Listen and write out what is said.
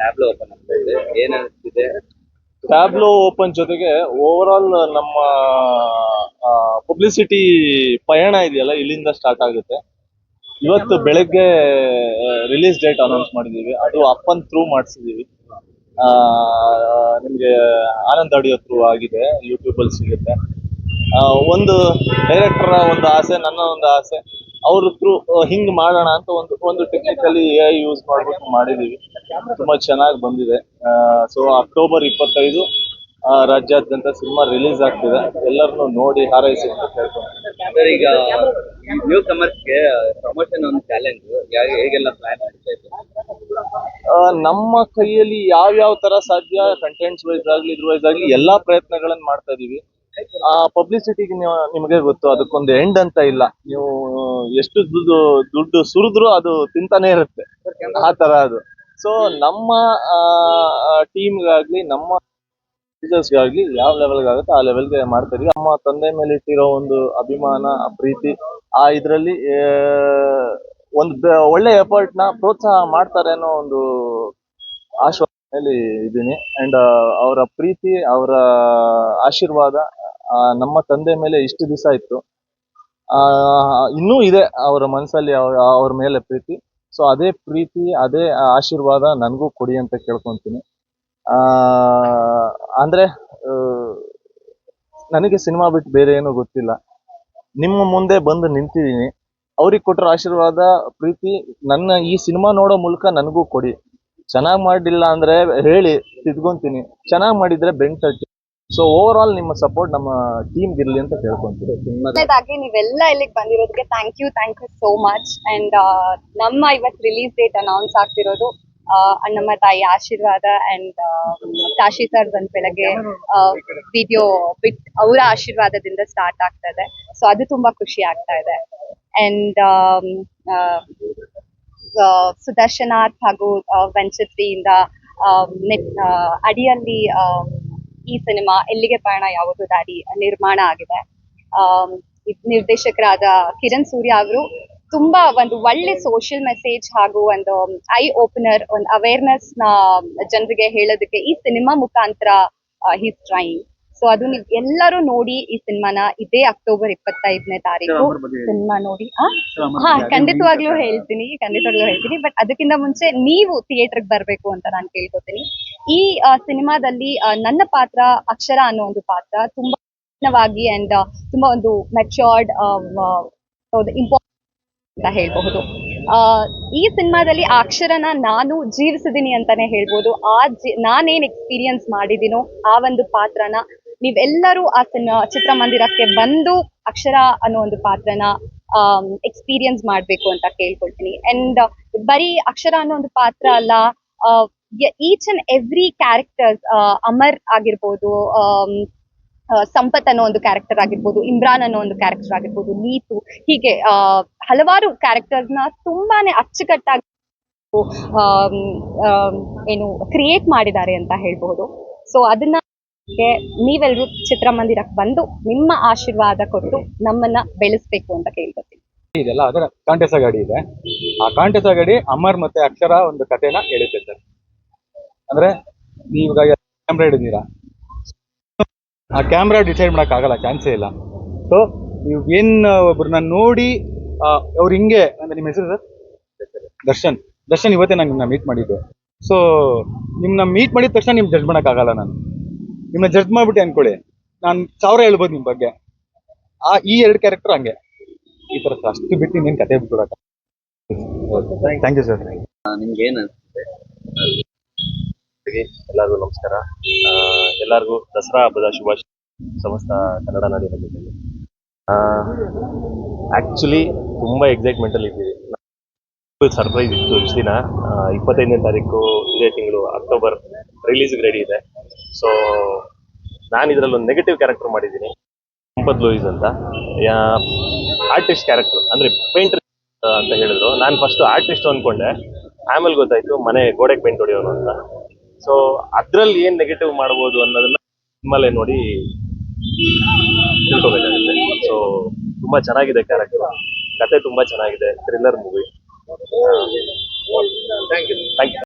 Tableau open ಆಗ್ತಾ ಇದೆ. ಏನ್ ಅನಿಸ್ತಿದೆ? ಟ್ಯಾಬ್ಲೋ ಓಪನ್ ಜೊತೆಗೆ ಓವರ್ ಆಲ್ ನಮ್ಮ ಪಬ್ಲಿಸಿಟಿ ಪಯಣ ಇದೆಯಲ್ಲ, ಇಲ್ಲಿಂದ ಸ್ಟಾರ್ಟ್ ಆಗುತ್ತೆ. ಇವತ್ತು ಬೆಳಗ್ಗೆ ರಿಲೀಸ್ ಡೇಟ್ ಅನೌನ್ಸ್ ಮಾಡಿದೀವಿ. ಅದು ಅಪ್ಪನ್ ಥ್ರೂ ಮಾಡಿಸಿದೀವಿ. ನಿಮಗೆ ಆನಂದ್ ಆಡಿಯೋ ಥ್ರೂ ಆಗಿದೆ ಯೂಟ್ಯೂಬಲ್ಲಿ ಸಿಗುತ್ತೆ. ಒಂದು ಡೈರೆಕ್ಟರ್ ಒಂದು ಆಸೆ, ನನ್ನ ಒಂದು ಆಸೆ. ಅವ್ರ ತ್ರೂ ಹಿಂಗ್ ಮಾಡೋಣ ಅಂತ ಒಂದು ಒಂದು ಟೆಕ್ನಿಕಲಿ ಎ ಐ ಯೂಸ್ ಮಾಡ್ಬಿಟ್ಟು ಮಾಡಿದೀವಿ. ತುಂಬಾ ಚೆನ್ನಾಗಿ ಬಂದಿದೆ. ಸೊ ಅಕ್ಟೋಬರ್ ಇಪ್ಪತ್ತೈದು ಆ, ರಾಜ್ಯಾದ್ಯಂತ ಸಿನಿಮಾ ರಿಲೀಸ್ ಆಗ್ತಿದೆ. ಎಲ್ಲರನ್ನು ನೋಡಿ ಹಾರೈಸಿ ಅಂತ ಕೇಳ್ಕೊಂಡು ಈಗ ನ್ಯೂ ಕಮರ್ಸ್ಗೆ ಪ್ರಮೋಷನ್ ಒಂದು ಚಾಲೆಂಜ್ ಹೇಗೆಲ್ಲ ಪ್ಲಾನ್ ಮಾಡ್ತಾ ನಮ್ಮ ಕೈಯಲ್ಲಿ ಯಾವ ಯಾವ ತರ ಸಾಧ್ಯ ಕಂಟೆಂಟ್ಸ್ ವೈಸ್ ಆಗ್ಲಿ ಇದ್ರ ವೈಸ್ ಆಗ್ಲಿ ಎಲ್ಲಾ ಪ್ರಯತ್ನಗಳನ್ನ ಮಾಡ್ತಾ ಇದೀವಿ. ಆ ಪಬ್ಲಿಸಿಟಿಗೆ ನಿಮಗೆ ಗೊತ್ತು, ಅದಕ್ಕೊಂದು ಎಂಡ್ ಅಂತ ಇಲ್ಲ. ನೀವು, ಎಷ್ಟು ದುಡ್ಡು ದುಡ್ಡು ಸುರಿದ್ರು ಅದು ತಿಂತಾನೆ ಇರುತ್ತೆ. ಆ ತರ ಅದು. ಸೊ ನಮ್ಮ ಟೀಮ್ಗಾಗ್ಲಿ ನಮ್ಮ ಗಾಗ್ಲಿ ಯಾವ ಲೆವೆಲ್ಗೆ ಆಗುತ್ತೆ ಆ ಲೆವೆಲ್ಗೆ ಮಾಡ್ತಾ ಇದೀವಿ ನಮ್ಮ ತಂದೆ ಮೇಲೆ ಇಟ್ಟಿರೋ ಒಂದು ಅಭಿಮಾನ ಪ್ರೀತಿ, ಆ ಇದ್ರಲ್ಲಿ ಒಂದು ಒಳ್ಳೆ ಎಫರ್ಟ್ನ ಪ್ರೋತ್ಸಾಹ ಮಾಡ್ತಾರೆ ಅನ್ನೋ ಒಂದು ಆಶ್ವಾಸನೆಯಲ್ಲಿ ಇದ್ದೀನಿ. ಅಂಡ್ ಅವರ ಪ್ರೀತಿ, ಅವರ ಆಶೀರ್ವಾದ ನಮ್ಮ ತಂದೆ ಮೇಲೆ ಇಷ್ಟು ದಿವಸ ಇತ್ತು. ಆ ಇನ್ನೂ ಇದೆ ಅವರ ಮನಸ್ಸಲ್ಲಿ ಅವ್ರ ಮೇಲೆ ಪ್ರೀತಿ. ಸೊ ಅದೇ ಪ್ರೀತಿ ಅದೇ ಆಶೀರ್ವಾದ ನನಗೂ ಕೊಡಿ ಅಂತ ಕೇಳ್ಕೊತೀನಿ. ಆ ಅಂದ್ರೆ ಆ, ನನಗೆ ಸಿನಿಮಾ ಬಿಟ್ಟು ಬೇರೆ ಏನೂ ಗೊತ್ತಿಲ್ಲ. ನಿಮ್ಮ ಮುಂದೆ ಬಂದು ನಿಂತಿದ್ದೀನಿ. ಅವ್ರಿಗೆ ಕೊಟ್ಟರು ಆಶೀರ್ವಾದ ಪ್ರೀತಿ ನನ್ನ ಈ ಸಿನಿಮಾ ನೋಡೋ ಮೂಲಕ ನನಗೂ ಕೊಡಿ. ಚೆನ್ನಾಗಿ ಮಾಡಿಲ್ಲ ಅಂದ್ರೆ ಹೇಳಿ ತಿದ್ಕೊಂತೀನಿ. ಚೆನ್ನಾಗಿ ಮಾಡಿದ್ರೆ ಬೆಂಟ್ ಸೊ ಓವರ್ ಆಲ್ ನಿಮ್ಮ ಸಪೋರ್ಟ್ ನಮ್ಮ ಟೀಮ್ ಇರಲಿ ಅಂತ ಕೇಳ್ಕೊಂತೀವಿ. ನೀವೆಲ್ಲ ಇಲ್ಲಿಗೆ ಬಂದಿರೋದಕ್ಕೆ thank you thank you so much and ನಮ್ಮ ಇವತ್ತು ರಿಲೀಸ್ ಡೇಟ್ ಅನೌನ್ಸ್ ಆಗ್ತಿರೋದು ಅಣ್ಣಮ್ಮ ತಾಯಿ ಆಶೀರ್ವಾದ ಅಂಡ್ ಕಾಶಿ ಸರ್ ಬಂದ್ ಬೆಳಗ್ಗೆ ವಿಡಿಯೋ ಬಿಟ್ ಅವರ ಆಶೀರ್ವಾದದಿಂದ ಸ್ಟಾರ್ಟ್ ಆಗ್ತಾ ಇದೆ. ಸೊ ಅದು ತುಂಬಾ ಖುಷಿ ಆಗ್ತಾ ಇದೆ. ಅಂಡ್ ಸುದರ್ಶನಾಥ್ ಹಾಗೂ ವೆಂಚತ್ರಿಯಿಂದ ಅಡಿಯಲ್ಲಿ ಈ ಸಿನಿಮಾ ಎಲ್ಲಿಗೆ ಪಯಣ? ಯಾವುದು ದಾರಿ ನಿರ್ಮಾಣ ಆಗಿದೆ. ನಿರ್ದೇಶಕರಾದ ಕಿರಣ್ ಸೂರ್ಯ ಅವರು ತುಂಬಾ ಒಂದು ಒಳ್ಳೆ ಸೋಷಿಯಲ್ ಮೆಸೇಜ್ ಹಾಗೂ ಒಂದು ಐ ಓಪನರ್ ಒಂದು ಅವೇರ್ನೆಸ್ನ ಜನರಿಗೆ ಹೇಳೋದಕ್ಕೆ ಈ ಸಿನಿಮಾ ಮುಖಾಂತರ ಹಿಸ್ ಟ್ರೈಂಗ್ ಸೊ ಅದು ನೀವು ಎಲ್ಲರೂ ನೋಡಿ ಈ ಸಿನಿಮಾನ ಇದೇ ಅಕ್ಟೋಬರ್ ಇಪ್ಪತ್ತೈದನೇ ತಾರೀಕು ಸಿನಿಮಾ ನೋಡಿ? ಹಾ ಖಂಡಿತವಾಗ್ಲೂ ಹೇಳ್ತೀನಿ ಖಂಡಿತವಾಗ್ಲೂ ಹೇಳ್ತೀನಿ. ಬಟ್ ಅದಕ್ಕಿಂತ ಮುಂಚೆ ನೀವು ಥಿಯೇಟರ್ಗೆ ಬರಬೇಕು ಅಂತ ನಾನು ಕೇಳ್ಕೊತೀನಿ. ಈ ಸಿನಿಮಾದಲ್ಲಿ ನನ್ನ ಪಾತ್ರ ಅಕ್ಷರ ಅನ್ನೋ ಒಂದು ಪಾತ್ರ ತುಂಬಾ ಅಂಡ್ ತುಂಬಾ ಒಂದು ಮೆಚ್ಯೂರ್ಡ್ ಇಂಪಾರ್ಟೆಂಟ್ ಅಂತ ಹೇಳ್ಬಹುದು. ಆ, ಈ ಸಿನಿಮಾದಲ್ಲಿ ಆ ಅಕ್ಷರನ ನಾನು ಜೀವಿಸಿದೀನಿ ಅಂತಾನೆ ಹೇಳ್ಬೋದು. ಆ ಜಿ- ನಾನೇನ್ ಎಕ್ಸ್ಪೀರಿಯನ್ಸ್ ಮಾಡಿದೀನೋ ಆ ಒಂದು ಪಾತ್ರನ ನೀವೆಲ್ಲರೂ ಆ ಚಿತ್ರಮಂದಿರಕ್ಕೆ ಬಂದು ಅಕ್ಷರ ಅನ್ನೋ ಒಂದು ಪಾತ್ರನ ಎಕ್ಸ್ಪೀರಿಯನ್ಸ್ ಮಾಡಬೇಕು ಅಂತ ಕೇಳ್ಕೊಳ್ತೀನಿ. ಅಂಡ್ ಬರೀ ಅಕ್ಷರ ಅನ್ನೋ ಒಂದು ಪಾತ್ರ ಅಲ್ಲ each and every characters Amar ಆಗಿರ್ಬೋದು ಸಂಪತ್ ಅನ್ನೋ ಒಂದು ಕ್ಯಾರೆಕ್ಟರ್ ಆಗಿರ್ಬೋದು, ಇಮ್ರಾನ್ ಅನ್ನೋ ಒಂದು ಕ್ಯಾರೆಕ್ಟರ್ ಆಗಿರ್ಬೋದು, ನೀತು, ಹೀಗೆ ಹಲವಾರು ಕ್ಯಾರೆಕ್ಟರ್ಸ್ನ ತುಂಬಾನೇ ಅಚ್ಚುಕಟ್ಟಾಗಿ ಏನು ಕ್ರಿಯೇಟ್ ಮಾಡಿದ್ದಾರೆ ಅಂತ ಹೇಳ್ಬಹುದು. ಸೊ ಅದನ್ನ ಗೆ ನೀವೆಲ್ಲರೂ ಚಿತ್ರಮಂದಿರಕ್ಕೆ ಬಂದು ನಿಮ್ಮ ಆಶೀರ್ವಾದ ಕೊಟ್ಟು ನಮ್ಮನ್ನ ಬೆಳೆಸ್ಬೇಕು ಅಂತ ಕೇಳ್ಕೊತೀನಿ ಇದೆಲ್ಲ ಅದರ ಕಾಂಟೆಸ ಗಾಡಿ ಇದೆ. ಆ ಕಾಂಟೆಸ ಗಾಡಿ ಅಮರ್ ಮತ್ತೆ ಅಕ್ಷರ ಒಂದು ಕಥೆನ ಹೇಳುತ್ತೆ ಸರ್. ಅಂದ್ರೆ ನೀವಾಗ ಕ್ಯಾಮ್ರಾ ಹಿಡಿದೀರಾ ಆ ಕ್ಯಾಮ್ರಾ ಡಿಸೈಡ್ ಮಾಡಕ್ ಆಗಲ್ಲ ಚಾನ್ಸೇ ಇಲ್ಲ. ಸೊ ನೀವು ಏನ್ ಒಬ್ರನ್ನ ನೋಡಿ ಅವ್ರು ಹಿಂಗೆ, ಅಂದ್ರೆ ನಿಮ್ಮ ಹೆಸರು ಸರ್? ದರ್ಶನ್. ದರ್ಶನ್ ಇವತ್ತೇ ನಿಮ್ಮನ್ನ ಮೀಟ್ ಮಾಡಿದ್ದೆ. ಸೊ ನಿಮ್ಮನ್ನ ಮೀಟ್ ಮಾಡಿದ ತಕ್ಷಣ ನಿಮ್ ಜಡ್ಜ್ ಮಾಡಕ್ ಆಗಲ್ಲ ನಾನು. ನಿಮ್ಮನ್ನ ಜಡ್ಜ್ ಮಾಡ್ಬಿಟ್ಟು ಅನ್ಕೊಳ್ಳಿ. ನಾನು ಸಾವಿರ ಹೇಳ್ಬೋದು ನಿಮ್ ಬಗ್ಗೆ. ಆ ಈ ಎರಡು ಕ್ಯಾರೆಕ್ಟರ್ ಹಂಗೆ. ಈ ತರ ಅಷ್ಟು ಬಿಟ್ಟು ನೀನ್ ಕತೆ ಬಿಟ್ಬಿಡಕ ಥ್ಯಾಂಕ್ ಯು ಸರ್ ನಿಮ್ಗೆ ಏನ್ ಅನ್ಸುತ್ತೆ? ಎಲ್ಲರಿಗೂ ನಮಸ್ಕಾರ. ಆ, ಎಲ್ಲರಿಗೂ ದಸರಾ ಹಬ್ಬದ ಶುಭಾಶಯ ಸಮಸ್ತ ಕನ್ನಡ ನಾಡಿನ ಜೊತೆಗೆ ಆಕ್ಚುಲಿ ತುಂಬಾ ಎಕ್ಸೈಟ್ಮೆಂಟ್ ಅಲ್ಲಿ ಇದ್ದೀವಿ. ಸರ್ಪ್ರೈಸ್ ಇತ್ತು ಇಷ್ಟು ದಿನ. ಇಪ್ಪತ್ತೈದನೇ ತಾರೀಕು ಇದೇ ತಿಂಗಳು ಅಕ್ಟೋಬರ್ ರಿಲೀಸ್ ರೆಡಿ ಇದೆ. ಸೊ ನಾನು ಇದರಲ್ಲಿ ಒಂದು ನೆಗೆಟಿವ್ ಕ್ಯಾರೆಕ್ಟರ್ ಮಾಡಿದ್ದೀನಿ. ಸಂಪತ್ ಲೂಯಿಸ್ ಅಂತ. ಆರ್ಟಿಸ್ಟ್ ಕ್ಯಾರೆಕ್ಟರ್ ಅಂದ್ರೆ ಪೇಂಟರ್ ಅಂತ ಹೇಳಿದ್ರು. ನಾನು ಫಸ್ಟ್ ಆರ್ಟಿಸ್ಟ್ ಅಂದ್ಕೊಂಡೆ ಆಮೇಲೆ ಗೊತ್ತಾಯ್ತು, ಮನೆ ಗೋಡೆಗೆ ಪೇಂಟ್ ಹೊಡೆಯೋನು ಅಂತ. ಸೊ ಅದ್ರಲ್ಲಿ ಏನ್ ನೆಗೆಟಿವ್ ಮಾಡ್ಬೋದು ಅನ್ನೋದನ್ನ ನಿಮ್ಮಲ್ಲೇ ನೋಡಿ ತಿಳ್ಕೊಬೇಕಾಗುತ್ತೆ. ಸೊ ತುಂಬಾ ಚೆನ್ನಾಗಿದೆ ಕ್ಯಾರೆಕ್ಟರ್ ಕತೆ ತುಂಬಾ ಚೆನ್ನಾಗಿದೆ. Thriller movie thank you thank you